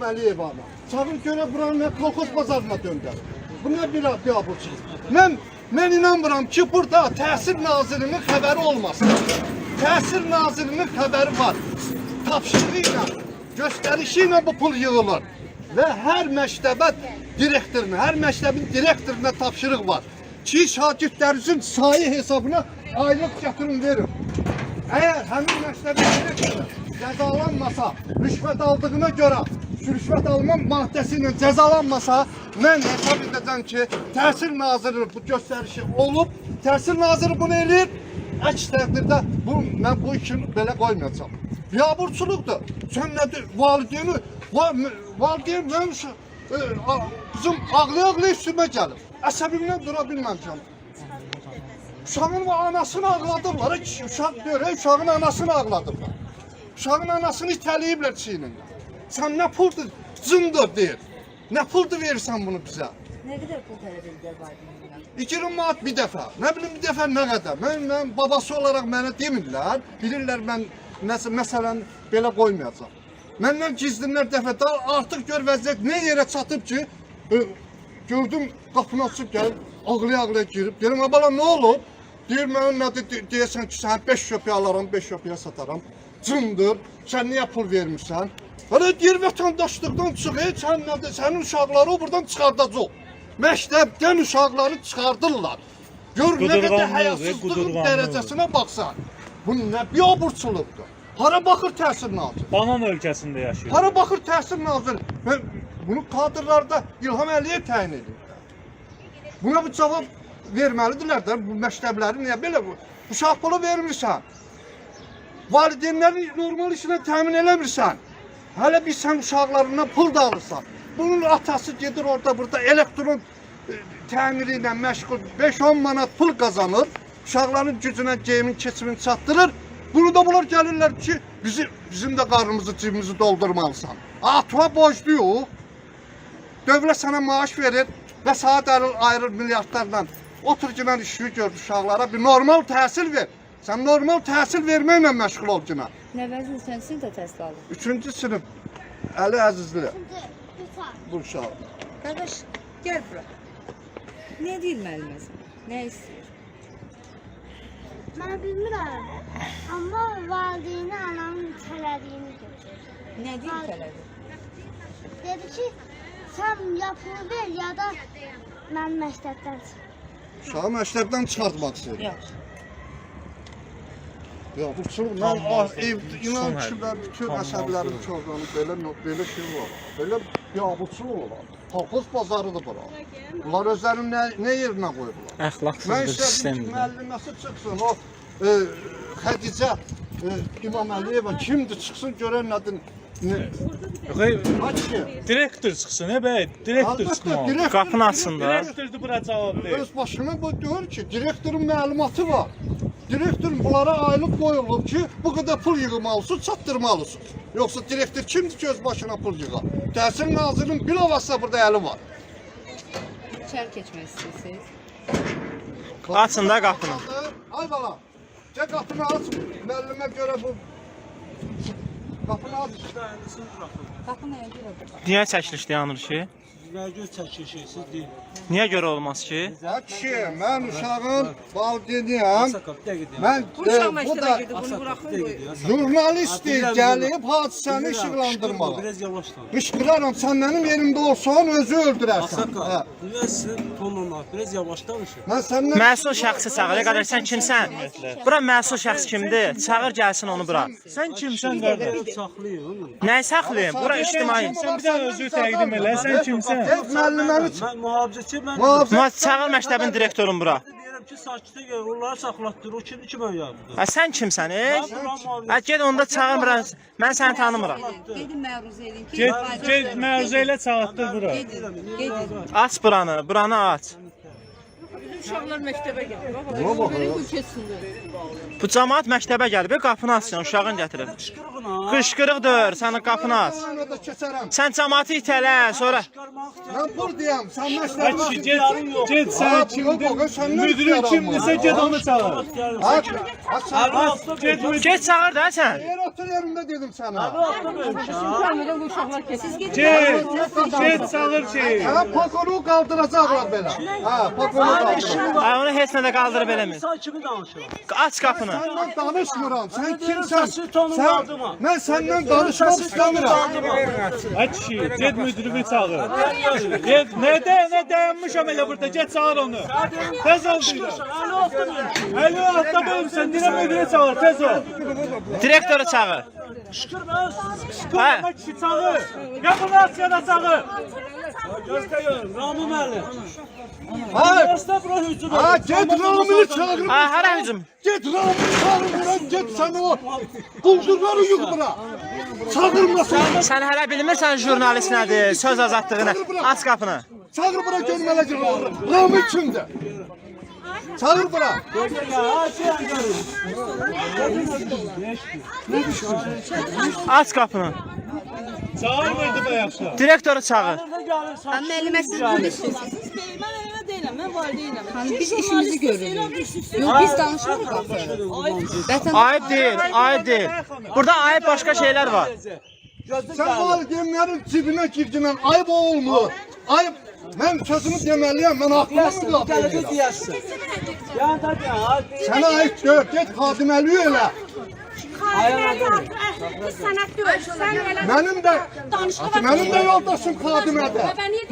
İmam Əliyev ana. Çağır görə buranı nə kolxoz bazarına döndər. Bu nə bir biabırçılıq. Mən mən inanmıram ki, burada Təhsil Nazirinin xəbəri olmasın. Təhsil Nazirinin xəbəri var. Tapşırığı ilə, göstərişi ilə bu pul yığılır. Və hər məktəbə direktoruna, hər məktəbin direktoruna tapşırıq var. Ki, şagirdlərinizin sayı hesabına aylıq gətirin verin. Eğer həmin məktəbin direktoru cəzalanmasa, rüşvət aldığına görə, rüşvət alma maddəsi ilə cəzalanmasa, mən hesab edəcəm ki, Təhsil Naziri bu göstərişi olub, Təhsil Naziri bunu eləyir, əks təqdirdə bu, mən bu işini belə qoymayacağam. Biabırçılıqdır. Sən nədir? Valideyni, va, valideyn mənim uşaq- e, ağlaya-ağlaya üstümə gəlib. Əsəbimdən dura bilməmişəm. Uşağın anasını ağladıblar. Heç Uşaq deyir, ey, uşağın anasını ağladıblar. Uşağın anasını itələyiblər çiynində. Sən nə puldur? Zındır deyir. Nə puldur verirsən bunu bizə? Ne kadar pul talep edildi valideynler? 2000 manat bir dəfə. Nə bilim bir dəfə nə qədər. Mən, mən babası olaraq mənə demirlər. Bilirlər mən nəsə məsələn belə qoymayacağam. Məndən gizlinlər dəfə daha artıq gör vəziyyət nə yerə çatıb ki, e, gördüm qapını açıb gəlib ağlaya-ağlaya girib. Deyirəm, "A bala nə olub?" Deyir, "Mən nədir de- deyəsən ki, sən 5 köpək alaram, 5 köpəyə sataram." Cındır. Sən niyə pul vermirsən? Hələ deyir vətəndaşlıqdan çıx, ey, sən nədir? Sənin uşaqları buradan çıxardacaq. Məktəbdən uşaqları çıxardırlar. Gör nə qədər həyasızlığın dərəcəsinə baxsan. Bu nə biabırçılıqdır. Hara baxır təhsil naziri? Banan ölkəsində yaşayır. Hara baxır təhsil naziri? Və bunu kadrlarda İlham Əliyev təyin edir. Buna bu cavab verməlidirlər də bu məktəbləri niyə belə bu? Uşaq pulu vermirsən. Valideynlərin normal işinə təmin eləmirsən. Hələ bir sən uşaqlarından pul da alırsan. Bunun atası gedir orada burada elektron e, təmiri ilə məşğul 5-10 manat pul qazanır. Uşaqların gücünə geyimin keçimini çatdırır. Bunu da bunlar gəlirlər ki, bizi bizim də qarnımızı, cibimizi doldurmalısan. Atma borcluyuq. Dövlət sənə maaş verir və saat ayırır milyardlarla. Otur ki, mən işini gör uşaqlara bir normal təhsil ver. Sən normal təhsil verməklə məşğul ol. Nevazin sen siz de test aldın. Üçüncü sinif Əli Əzizli bu uşaq. Kardeş gel bura. Ne değil müəllimə Ne istiyor? Mən bilmirəm. Amma valideyni anamın itələdiyini gördüm. Ne değil tələbi? Dedi ki, sən ya pul ver ya da mən məktəbdən çıx. Uşağı məktəbdən çıxartmaq istəyir. Yok. Çılıq mən ah, ev inan ki mən bütün əsəblərim çoxlanıb belə belə şey var. Belə ya bu çılıq olar. Kolxoz bazarıdır bura. Bunlar özlərini nə, nə yerinə qoyublar? Əxlaqsız Mən bir istədim ki, sistemdir. müəlliməsi çıxsın, o e, Xədicə e, İmam Əliyeva kimdir çıxsın görən nədir? Ki. Direktor çıxsın, he bəy, Əlbəttə çıxmalı. direktor Qapını açsın da. Direktordur bura cavab ver. öz başına bu diyor ki, direktorun məlumatı var. Direktor bunlara aylıq qoyulub ki, bu qədər pul yığmalısınız, çatdırmalısınız. Yoxsa direktor kimdir ki, öz başına pul yığar? Təhsil nazirinin bilavasitə burada əli var. İçeri geçmek istiyorsunuz. Açın da qapını. Ay bala, gəl qapını aç. Müəllimə görə bu qapını aç. Kapı neye göre? Niyə çəkilişdə yanır ki? Vergi çəkişisiz deyil. Niyə görə olmaz ki? Kişi, mən uşağın valideyniyəm. Mən Bu da Bilirəm, gəlib hadisəni işıqlandırmalı. Biraz yavaş danış. Qışqıraram, sən mənim yerimdə olsan özü öldürərsən. Biraz sizin tonunla biraz yavaş danışın. Mən səndən Məsul şəxsi çağır. Qədər sən kimsən? Bura məsul şəxs kimdir? Çağır gəlsin onu bura. Sən kimsən qardaş? Saxlayın. Nəyi saxlayım? Bura ictimai. Sən bir dənə özünü təqdim elə, sən kimsən? Get müəlliməni çıx. Mən mühafizəçi, mən Mühafizə- Amma çağır məktəbin direktorun bura. deyirəm ki, sakitə gəl, onları saxlatdır. O kimdir ki, mən yardım. Ha sən kimsən, ey? Mühafizəçisi. get onda çağır bura. Mən səni tanımıram. Gedin məruz edin. ki, Get, get məruzə ilə çağırtdır bura. Gedin, gedin. Aç buranı, buranı aç. Uşaqlar məktəbə gəlir. Baba, Buna bax. bu. Bu camaat məktəbə gəlib, qapını açsın, uşağın gətirib. Qışqırıq buna. Qışqırıq dör, sənin qapını aç. Sən cəmaatı itələ, sonra. Mən buradayam. Sən məşlərimə kişi get, get Ha, bu kimdir? Müdürün ama. get onu çağır. Ha, ha, Get get çağır da sən. yer otur yerimdə dedim sənə. altda böyük. Siz gidin. Get, get çağır şeyi. Hə, pakonu qaldıracaqlar belə. Hə, pakonu qaldıracaqlar. Ay onu də qaldırıb eləmir. Kimi danışır? Aç qapını. Səndən danışmıram. Sən Səsi kimsən? tonu Sən, aldıma. mən səndən danışmaq istəmirəm. Ay kişi, get müdürümü çağır. Get, ne de ne dayanmışam elə burada. Get çağır onu. Tez ol. Əli altda böyümsən, dirə müdürü çağır, tez ol. Direktoru çağır. Şükür ben. Hə. Ay kişi çağır. Ya bunu aç ya da çağır. Göstərin. Rami müəllim. Ha, Göstər bura hücum. ha, get Ramini çağırın. Ha, hara hücum? Get Ramini çağırın buran, get sən o. Buldurları yığ bura. Çağırmasın. Sən hələ bilmirsən jurnalist nədir, söz azadlığını. Aç qapını. Çağır bura görmələcək. Rami kimdir? Çağır bura. Aç qapını. Çağırmırdı bayaqda. Direktoru çağır. Ben müəllimə siz işləyirsiniz. Mən elə deyiləm, mən valideynəm. Hani biz işimizi görürük. Biz. Vətən Ayıp deyil, ayıp deyil. Burada ayıp başqa şeylər var. Sən valideynlərin cibinə girdin, ayıb olmur. Ayıb. Mən sözümü deməliyəm, mən haqqımı mı qapıyım? deyərsən. Yəni tabii ha. Sənə ayıb gör, get xadiməli elə. Mənim də, mənim də yoldaşım xadimədir.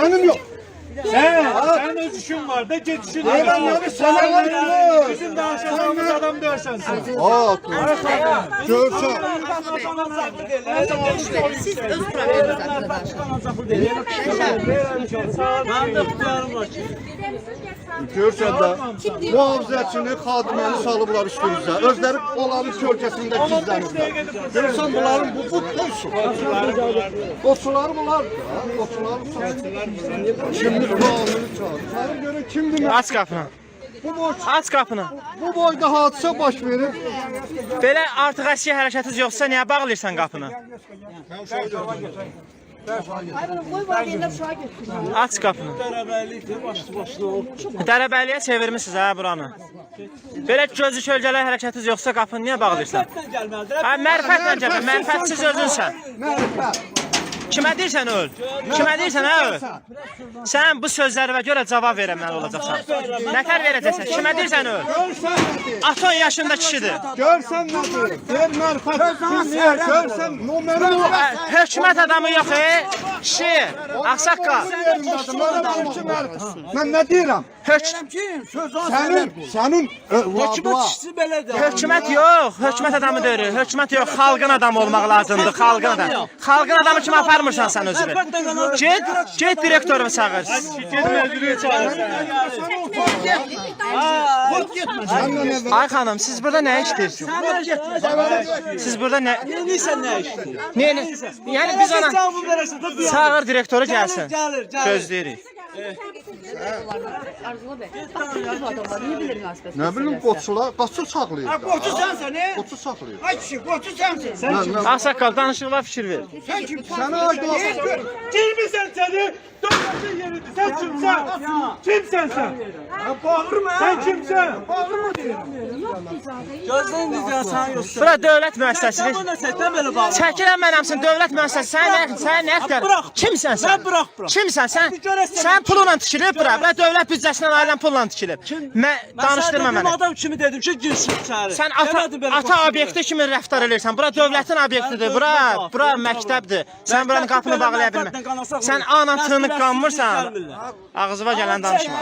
Mənim yox. Sen, sen öz işin var da get işini. Ay, ben yani sana var ya. Bizim danışacağımız adam dörsen sen. Aa, görsən. siz öz. Mənim də ixtiyarım var ki. Görsən də mühafizəçini, xadiməni salıblar üstümüzə. Özləri onların kölgəsində gizlənirlər. Görsən bunların bu bu qoçu. Qoçular bunlar. Qoçular Kimdir bu Çağır görün kimdir? Aç qapını. Bu boy, Aç qapını. bu boyda hadisə baş verir. Belə artıq əşya hərəkətiniz yoxsa niyə bağlayırsan qapını? Aç qapını. Bərabərlikdir, başlı başına olub. Dərəbəliyə çevirmisiniz hə buranı. Belə gözü kölgələr hərəkətiniz yoxsa qapını niyə bağlayırsan? Hə mərifətlə gəl, mərifətsiz özünsən. Mərifət. Kimə deyirsən öl? Kimə deyirsən öl? Sən bu sözlərimə görə cavab verəməli olacaqsan. Nətər verəcəksən? Kimə deyirsən öl? Aton yaşında kişidir. Görsən nədir? Ver. Kimdir? Görsən numara. Hə, Hökumət adamı yox e. Kişi, ağsaqqal. Mən nə deyirəm? Hök Sənin, sənin Hökumət işçisi belədir. hökumət yox, hökumət adamı deyil. Hökumət yox, xalqın adamı olmaq lazımdır, xalqın adamı. Xalqın adamı kimi aparmırsan sən özünü. Get, get direktorumu çağır. Get müdürü çağır. Ay xanım, siz burada nə işləyirsiniz? Siz burada nə Neysən nə işdir? nə Yəni biz ona Cavabı verəsən də duyar. çağır direktoru gəlsin. Gəlir, gəlir. Gözləyirik. Arzula bəy. Bu adamlar niyə bilir münasibət? Nə bilim qoçular, qaçı saxlayır. Qoçu sensin he? Qoçu saxlayır. Ay kişi qoçu sensin. Mən, mən, Ağsaqqal danışıqlar fikir ver. Sen kimsin? sənə aid olsun. Kimsən səni? Dövlətin yeridir. Sen kimsən? Kimsən sen? Bağır mı? Sen kimsən? Bağır mı diyorum? Gözləyin diyəcəksən sən yoxsa. Bura dövlət Sən müəssisəsidir. Çəkilən mənəmsin, dövlət müəssisəsi. Sən nə, sən nə qədər? Kimsən sən? Sən bırax, bırax. Kimsən sən? Sən pulla tikilib bura. Bura dövlət büdcəsindən ayrılan pulla tikilib. Mən danışdırma Mən məni. adam kimi dedim ki, girsin içəri. Sən ata, ata obyekti kimi rəftar eləyirsən. Bura dövlətin obyektidir. Bura, bura məktəbdir. Sən buranın qapını bağlaya bilmə. Sən anan tığınıq qanmırsan. Ağzıma gələn danışma.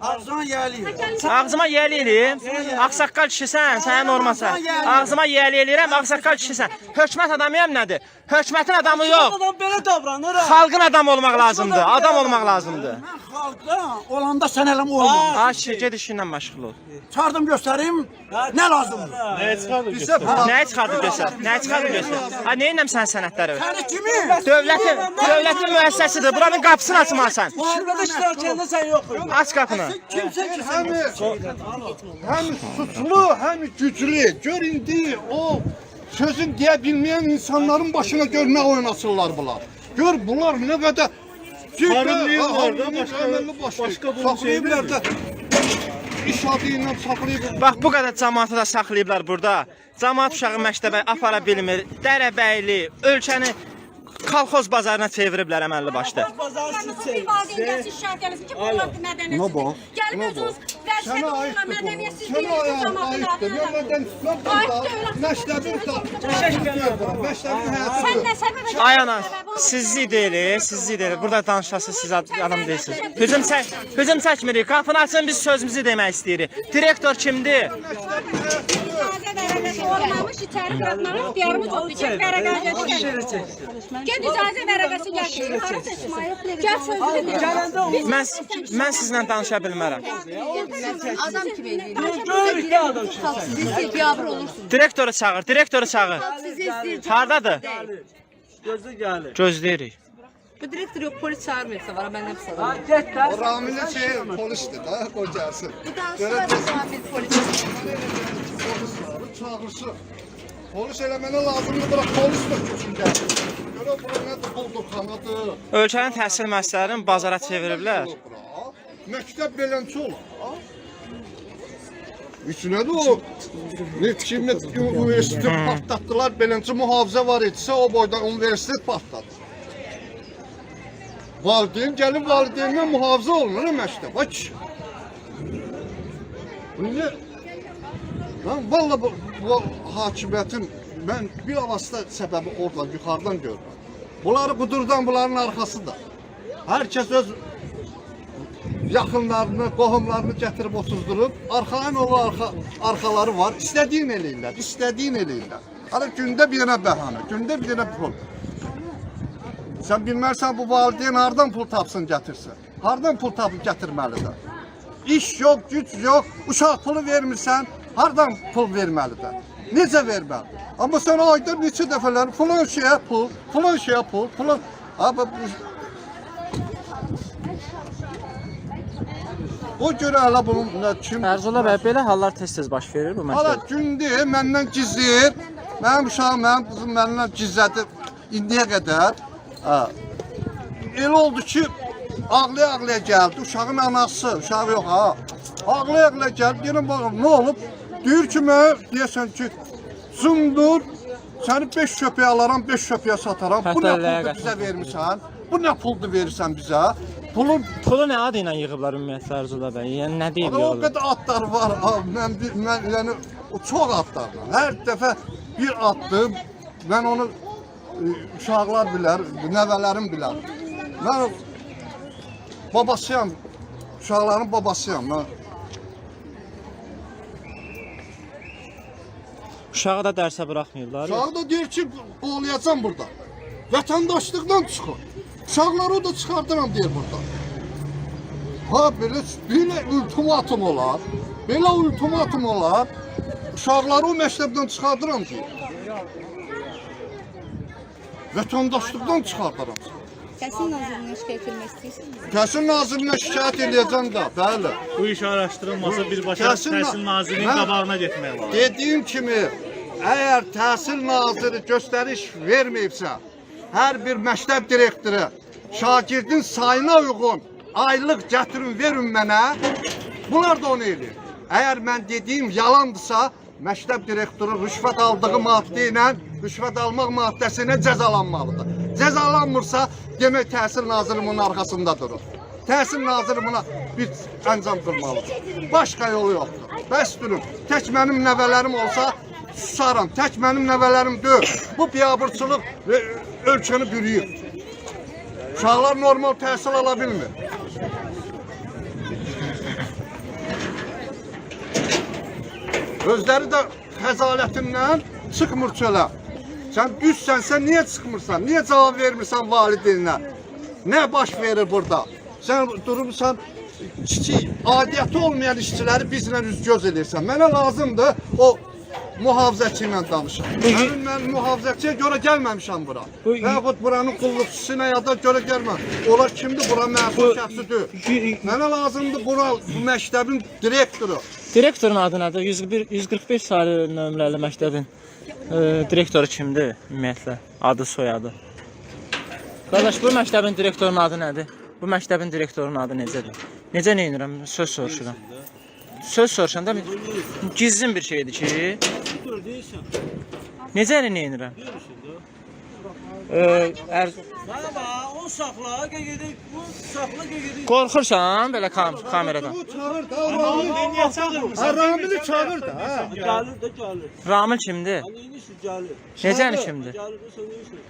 Arzan yerli. Ağzıma yel eləyim. Ağsaqqal kişisən, sənə normasan. Ağzıma yel eləyirəm, ağsaqqal kişisən. Hökumət adamıyam nədir? Hökumətin adamı yox. adam belə davranır ha. Xalqın adamı olmaq lazımdır. Adam olmaq lazımdır. Halkda olanda sen elem olma. Ay kişi, ged işinlə məşğul ol. Çağırdım göstereyim. Ne lazımdır? Nəyə çıxardır? Bizə bu Nəyə çıxardıb göstər? Nəyə çıxardıb göstər? Ay nə edirəm sən sənədləri? Seni kimi? Dövlətin, dövlətin müəssisəsidir. Buranın qapısını açmasan. İştirak edəndə sən yox idin. Aç qapını. kimsə ki, həm, həm suçlu, həm güclü. Gör indi o sözün deyə bilməyən insanların başına gör nə oynasınlar bunlar. Gör bunlar nə qədər Harımlayırlar da, başqa- başqa başqa bunun saxlayıblar da. İş adı ilə saxlayıblar. Bax bu qədər cəmaatı da saxlayıblar burada. Cəmaat uşağı məktəbə apara bilmir. Dərəbəyli ölkəni kolxoz bazarına çeviriblər əməlli başda. Bazar siz Bir valideyn gəlsin, şikayət eləsin ki, bunlar mədəniyyətsiz. Nə bax, Gəlin nə özünüz Sənə vəzifə tutma, aiddir bu. mədəniyyətsizliyi səbəbə Ay ana, sizli deyil, sizli deyil. Burada danışasınız, siz ad- adam deyilsiniz. Hücum çək, hücum çəkmirik. Qapını açın, biz sözümüzü demək istəyirik. Direktor kimdir? Olmamış, buraxmamış, ixtiyarımız yoxdur. Get vərəqəsi gətir. Get icazə vərəqəsi gətir. Hara seçməyi? Gəl sözünü de. Mən mən sizlə danışa bilmərəm. Adam kimi eləyir. Görürük də adam ki. Siz istəyir, biabır olursunuz. Direktoru çağır, direktoru çağır. Siz istəyir. Hardadır? Gözü gəlir. Gözləyirik. Bu direktor yok, polis çağırmıyorsa var, ben Ha yapsam? get də. O Ramil'in şey polistir da o gəlsin. Bu danışlar bir polis. Çağırsın. Polis eləmənə lazımdır, bırak polis də gəlsin. Görə bura nədir, qulduqxanadır. Ölkənin təhsil müəssisələrini bazara çeviriblər. Məktəb beləncə olar. İçinədir o. Ne kimlə universitet partlatdılar, beləncə mühafizə var idisə o boyda universitet partladı. Valideyn gəlib valideyndən mühafizə olunur məktəb. Kişi. Bu ne? Lan valla bu, bu hakimiyyətin mən bir avasta səbəbi oradan yuxarıdan görürəm. Bunları qudurdan bunların arxasıdır. Hər kəs öz yaxınlarını, qohumlarını gətirib otuzdurub, arxayın ol arxa, arxaları var. İstədiyin eləyirlər, istədiyin eləyirlər. Ara gündə bir dənə bəhanə, gündə bir dənə pul. Sən bilmərsən bu valideyn hardan pul tapsın gətirsin? Hardan pul tapıb gətirməlidir? İş yox, güc yox, uşaq pulu vermirsən, hardan pul verməlidir? Necə verməli? Amma sən ayda neçə dəfələr filan şeyə pul, filan şeyə pul, filan... Abi O görə hələ bunun nə kim Ərzula bəy, belə hallar tez-tez baş verir bu Hala məktəbdə. gündür məndən gizləyir. Mənim uşağım, mənim qızım məndən gizlədir indiyə qədər. Ha. Elə oldu ki, ağlaya-ağlaya gəldi. Uşağın anası, uşağı yox ha. Ağlaya-ağlaya gəldi. Deyirəm baxın, nə olub? Deyir ki, mən deyəsən ki, zundur, səni 5 köpəyə alaram, 5 köpəyə sataram. Bu nə puldur bizə vermirsən? Bu nə puldur verirsən bizə? Pulun Pulu nə adı ilə yığıblar ümumiyyətlə Ərzula bəy? Yəni nə deyib Ama o kadar atlar var. ben yani o çok atlar var. Her defa bir attım. Ben onu e, uşaqlar bilər, nəvələrim bilər. Mən babasıyam. Uşaqların babasıyam. Mən Uşağı da dərsə buraxmırlar. Uşağı da deyir ki, boğulayacam burada. Vətəndaşlıqdan çıxır. Uşaqları o da çıxardıram deyir burada. Ha belə belə ultimatum olar. Belə ultimatum olar. Uşaqları o məktəbdən çıxardıram deyir. Vətəndaşlıqdan çıxardıram. Kesin nazirine şikayet etmek istiyorsunuz. Kəsin nazirinə şikayət edəcəm də, bəli. Bu iş araşdırılmasa birbaşa Təhsil na- təhsil nazirinin Mən- qabağına getmək lazım. Dediyim kimi, əgər təhsil naziri göstəriş verməyibsə, hər bir məktəb direktoru şagirdin sayına uyğun aylıq gətirin verin mənə, bunlar da onu eləyir. Əgər mən dediyim yalandırsa, məktəb direktoru rüşvət aldığı maddə ilə rüşvət almaq maddəsi ilə cəzalanmalıdır. Cəzalanmırsa, demək təhsil naziri bunun arxasında durur. Təhsil naziri buna bir əncam qurmalıdır. Başqa yolu yoxdur. Bəs durun. Tək mənim nəvələrim olsa susaram. Tək mənim nəvələrim deyil. Bu biabırçılıq ölkəni bürüyür. Uşaqlar normal təhsil ala bilmir. Özləri də xəzalətindən çıxmır çölə. Sən düzsənsə niyə çıxmırsan? Niyə cavab vermirsən valideyninə? Nə baş verir burada? Sən durubsan kiçik, adiyyəti olmayan işçiləri bizlə üz-göz edirsən. Mənə lazımdır o mühafizəçi ilə danışım. Mənim mən mühafizəçiyə görə gəlməmişəm bura. Bu- Yaxud buranın qulluqçusuna ya da görə gəlməm. Onlar kimdir? Bura məsul şəxsidir. Mənə lazımdır bura bu məktəbin direktoru. Direktorun adı nədir? 101 145 saylı nömrəli məktəbin. Ee, direktoru kimdir ümumiyyətlə? Adı, soyadı. Qardaş, bu məktəbin direktorunun adı nədir? Bu məktəbin direktorunun adı necədir? Necə neynirəm? Söz soruşuram. Söz soruşanda bir gizlin bir şeydir ki, necə neynirəm? Deyirsən də. Ee, ər, Bana bax, onu saxla, gedək. Bu saxla, gedək. qorxursan belə kam kameradan? Bu çağır da Ramil. Niyə çağırmırsan? Ha, Ramil'i çağır da. Gəlir də gəlir. Ramil kimdir? Necəni kimdir? Gəlir neyirsən?